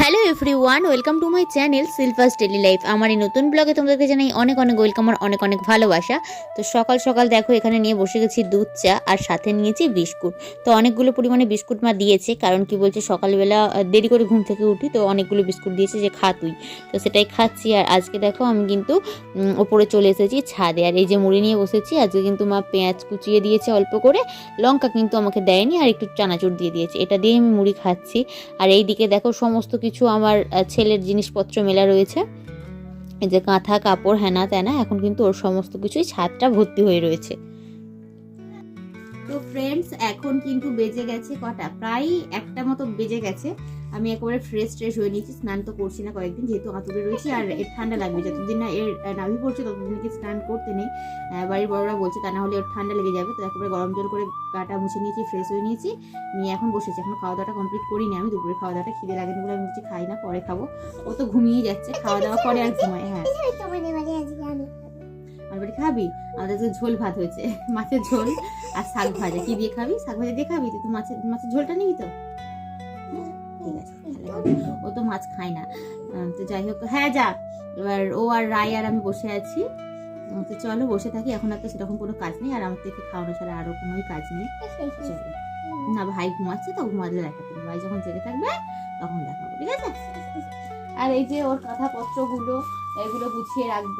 Hello every one welcome to my channel Silvas daily life আমার এই নতুন ব্লগে তোমাদেরকে জানাই অনেক অনেক ওয়েলকাম আর অনেক অনেক ভালোবাসা। তো সকাল সকাল দেখো, এখানে নিয়ে বসে গেছি দুধ, চা আর সাথে নিয়েছি বিস্কুট। তো অনেকগুলো পরিমাণে বিস্কুট মা দিয়েছে, কারণ কি বলছে, সকালবেলা দেরি করে ঘুম থেকে উঠি, তো অনেকগুলো বিস্কুট দিয়েছে যে খা তুই। তো সেটাই খাচ্ছি আর আজকে দেখো আমি কিন্তু ওপরে চলে এসেছি ছাদে। আর এই যে মুড়ি নিয়ে বসেছি, আজকে কিন্তু মা পেঁয়াজ কুচিয়ে দিয়েছে অল্প করে, লঙ্কা কিন্তু আমাকে দেয়নি আর একটু চানাচুর দিয়ে দিয়েছে। এটা দিয়ে আমি মুড়ি খাচ্ছি। আর এই দিকে দেখো সমস্ত কিছু আমার ছেলের জিনিসপত্র মেলা রয়েছে। এই যে কাঁথা, কাপড় হ্যানা ত্যানা এখন কিন্তু ওর সমস্ত কিছুই ছাদটা ভর্তি হয়ে রয়েছে। ফ্রেন্ডস এখন কিন্তু বেজে গেছে কটা? প্রায় একটা মতো বেজে গেছে। আমি একেবারে ফ্রেশ ট্রেশ হয়ে নিয়েছি। স্নান তো করছি না কয়েকদিন, যেহেতু আতুরে রয়েছি, আর এর ঠান্ডা লাগবে। যতদিন না এর নাভি পড়ছে, ততদিন কি স্নান করতে নেই। বাড়ির বড়রা বলছে, তা না হলে ওর ঠান্ডা লেগে যাবে। তো একেবারে গরম জল করে গাটা মুছে নিয়েছি ফ্রেশ হয়ে নিয়েছি। নিয়ে এখন বসেছি। এখন খাওয়া দাওয়াটা কমপ্লিট করিনি আমি। দুপুরে খাওয়া দাওয়াটা খিদে লাগেনি বলে আমি বলছি, খাই না, পরে খাব। ও তো ঘুমিয়ে যাচ্ছে। খাওয়া দাওয়া পরে আর ঘুমায় হ্যাঁ। আমার বাড়ি খাবি? আমাদের তো ঝোল ভাত হয়েছে, মাছের ঝোল আর শাক ভাজা। কি দিয়ে খাবি? শাক ভাজা দিয়ে খাবি? তুই তো মাছের মাছের ঝোলটা নিবি তো? ঠিক আছে ও তো মাছ খায় না। তো যাই হোক হ্যাঁ যা। এবার ও আর রায় আর আমি বসে আছি। তো চলো, বসে থাকি। এখন আর তো সেরকম কোনো কাজ নেই। আর আমার থেকে খাওয়ানো ছাড়া আরও কোনোই কাজ নেই। চলো। না, ভাই ঘুমাচ্ছে তো ঘুমালে দেখাতে নেই। ভাই যখন জেগে থাকবে, তখন দেখাবো, ঠিক আছে? আর এই যে ওর কথাপত্রগুলো এগুলো গুছিয়ে রাখব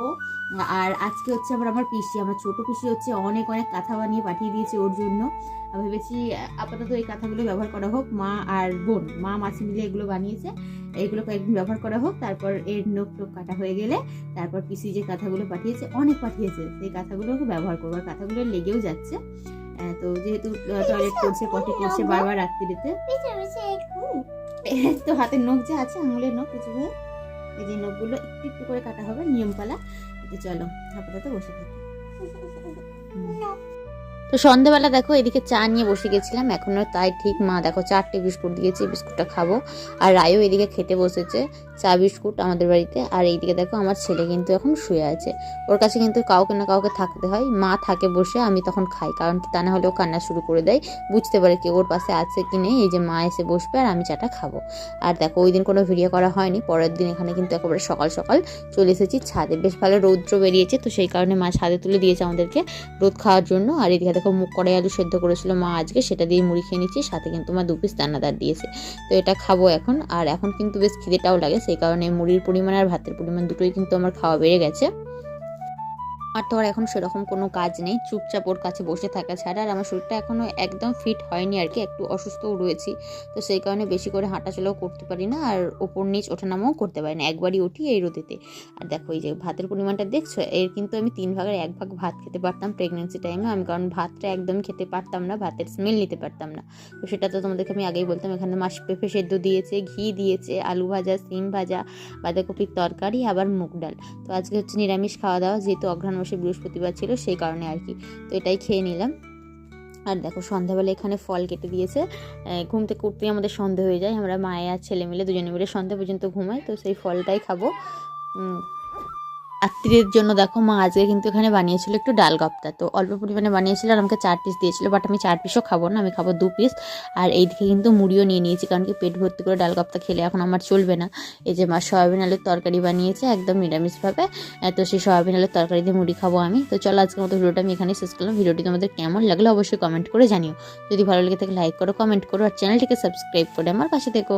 আর আজকে হচ্ছে আবার আমার পিসি আমার ছোট পিসি হচ্ছে অনেক অনেক কাঁথা বানিয়ে পাঠিয়ে দিয়েছে ওর জন্য আমি ভেবেছি আপাতত এই কাঁথাগুলো ব্যবহার করা হোক মা আর বোন মা মাছি মিলে এগুলো বানিয়েছে এগুলো কয়েকদিন ব্যবহার করা হোক তারপর এর নোক টোক কাটা হয়ে গেলে তারপর পিসি যে কাঁথাগুলো পাঠিয়েছে অনেক পাঠিয়েছে সেই কাঁথাগুলোকে ব্যবহার করব আর কাঁথাগুলো লেগেও যাচ্ছে তো যেহেতু টয়লেট করছে পটি করছে বারবার রাত্রিতে তো হাতের নখ যে আছে আঙুলের নখ কিছু হয়ে এই যে নখগুলো একটু একটু করে কাটা হবে নিয়মপালা পালা। চলো আপাতত বসে থাকি। তো সন্ধেবেলা দেখো এদিকে চা নিয়ে বসে গেছিলাম এখনও তাই ঠিক, মা দেখো চারটে বিস্কুট দিয়েছে, বিস্কুটটা খাব। আর রায়ও এদিকে খেতে বসেছে, চা, বিস্কুট আমাদের বাড়িতে। আর এইদিকে দেখো আমার ছেলে কিন্তু এখন শুয়ে আছে। ওর কাছে কিন্তু কাউকে না কাউকে থাকতে হয়, মা থাকে বসে, আমি তখন খাই। কারণ তা না হলে ও কান্না শুরু করে দেয়, বুঝতে পারে কি ওর পাশে আছে কি নেই, এই যে মা এসে বসবে আর আমি চাটা খাব। আর দেখো ওই দিন কোনো ভিডিও করা হয়নি, পরের দিন এখানে কিন্তু একেবারে সকাল সকাল চলে এসেছি ছাদে। বেশ ভালো রৌদ্র বেরিয়েছে, তো সেই কারণে মা ছাদে তুলে দিয়েছে আমাদেরকে রোদ খাওয়ার জন্য। আর এদিকে দেখো মুখ কড়াই আলু সেদ্ধ করেছিল, মা আজকে সেটা দিয়ে মুড়ি খেয়ে নিচ্ছি, সাথে কিন্তু মা দু পিস দানাদার দিয়েছে। তো এটা খাব এখন, আর এখন কিন্তু বেশ খিদেটাও লাগে, সেই কারণে মুড়ির পরিমাণ আর ভাতের পরিমাণ দুটোই কিন্তু আমার খাওয়া বেড়ে গেছে। আর তো আর এখন সেরকম কোনো কাজ নেই। চুপচাপ ওর কাছে বসে থাকা ছাড়া আর আমার শরীরটা এখনও একদম ফিট হয়নি আর কি, একটু অসুস্থও রয়েছি। তো সেই কারণে বেশি করে হাঁটাচলাও করতে পারি না আর ওপর নিচ ওঠানামাও করতে পারি না। একবারই উঠি এই রোদেতে। আর দেখো এই যে ভাতের পরিমাণটা দেখছ? এর কিন্তু আমি তিন ভাগের এক ভাগ ভাত খেতে পারতাম প্রেগনেন্সি টাইমে আমি কারণ ভাতটা একদম খেতে পারতাম না, ভাতের স্মেল নিতে পারতাম না। তো সেটা তো তোমাদেরকে আমি আগেই বলতাম, এখানে মাস পেঁপে সেদ্ধ দিয়েছে, ঘি দিয়েছে, আলু ভাজা, সিম ভাজা, বাঁধাকপির তরকারি, আবার মুগ ডাল। তো আজকে হচ্ছে নিরামিষ খাওয়া দাওয়া যেহেতু অঘ্রাণ মাসে বৃহস্পতিবার ছিল সেই কারণে আর কি। তো এটাই খেয়ে নিলাম। আর দেখো, সন্ধ্যাবেলা এখানে ফল কেটে দিয়েছে। ঘুম থেকে উঠতেই আমাদের সন্ধে হয়ে যায়। আমরা মায়ে আর ছেলে মিলে দুজনে মিলে সন্ধ্যা পর্যন্ত ঘুমাই, তো সেই ফলটাই খাব। রাত্রির জন্য দেখো মা আজকে কিন্তু এখানে বানিয়েছিল একটু ডাল গপ্তা। তো অল্প পরিমাণে বানিয়েছিল আর আমাকে চার পিস দিয়েছিল বাট আমি চার পিসও খাব না, আমি খাব দু পিস আর এইদিকে কিন্তু মুড়িও নিয়ে নিয়েছি, কারণ কি পেট ভর্তি করে ডাল গপ্তা খেলে এখন আমার চলবে না। এই যে মা সয়াবিন আলুর তরকারি বানিয়েছে একদম নিরামিষভাবে তো সেই সয়াবিন আলুর তরকারি দিয়ে মুড়ি খাব আমি। তো চলো আজকের মতো ভিডিওটা আমি এখানে শেষ করলাম। ভিডিওটি তোমাদের কেমন লাগল অবশ্যই কমেন্ট করে জানিও। যদি ভালো লেগে থাকে লাইক করো কমেন্ট করো, আর চ্যানেলটিকে সাবস্ক্রাইব করে আমার পাশে থেকো।